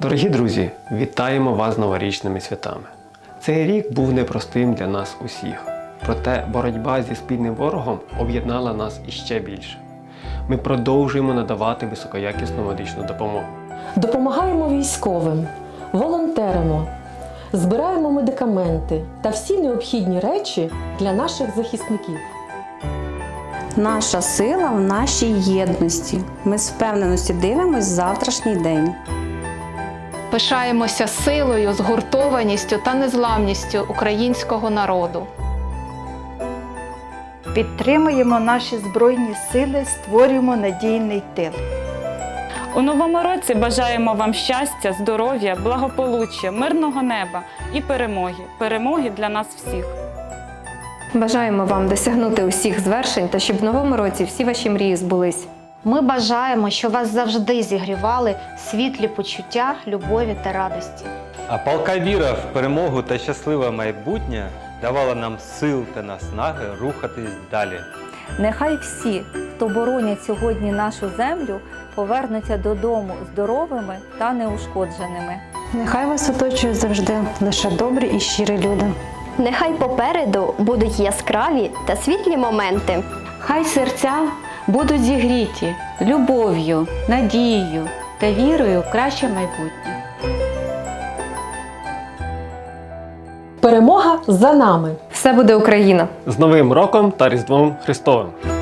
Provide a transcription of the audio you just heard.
Дорогі друзі, вітаємо вас з новорічними святами. Цей рік був непростим для нас усіх. Проте боротьба зі спільним ворогом об'єднала нас іще більше. Ми продовжуємо надавати високоякісну медичну допомогу. Допомагаємо військовим, волонтеримо, збираємо медикаменти та всі необхідні речі для наших захисників. Наша сила в нашій єдності. Ми з впевненості дивимось завтрашній день. Пишаємося силою, згуртованістю та незламністю українського народу. Підтримуємо наші збройні сили, створюємо надійний тил. У новому році бажаємо вам щастя, здоров'я, благополуччя, мирного неба і перемоги. Перемоги для нас всіх. Бажаємо вам досягнути усіх звершень та щоб в новому році всі ваші мрії збулись. Ми бажаємо, щоб вас завжди зігрівали світлі почуття, любові та радості. А палка віра в перемогу та щасливе майбутнє давала нам сил та наснаги рухатись далі. Нехай всі, хто боронять сьогодні нашу землю, повернуться додому здоровими та неушкодженими. Нехай вас оточують завжди лише добрі і щирі люди. Нехай попереду будуть яскраві та світлі моменти. Хай серця будуть зігріті любов'ю, надією та вірою в краще майбутнє. Перемога за нами! Все буде Україна! З Новим роком та Різдвом Христовим!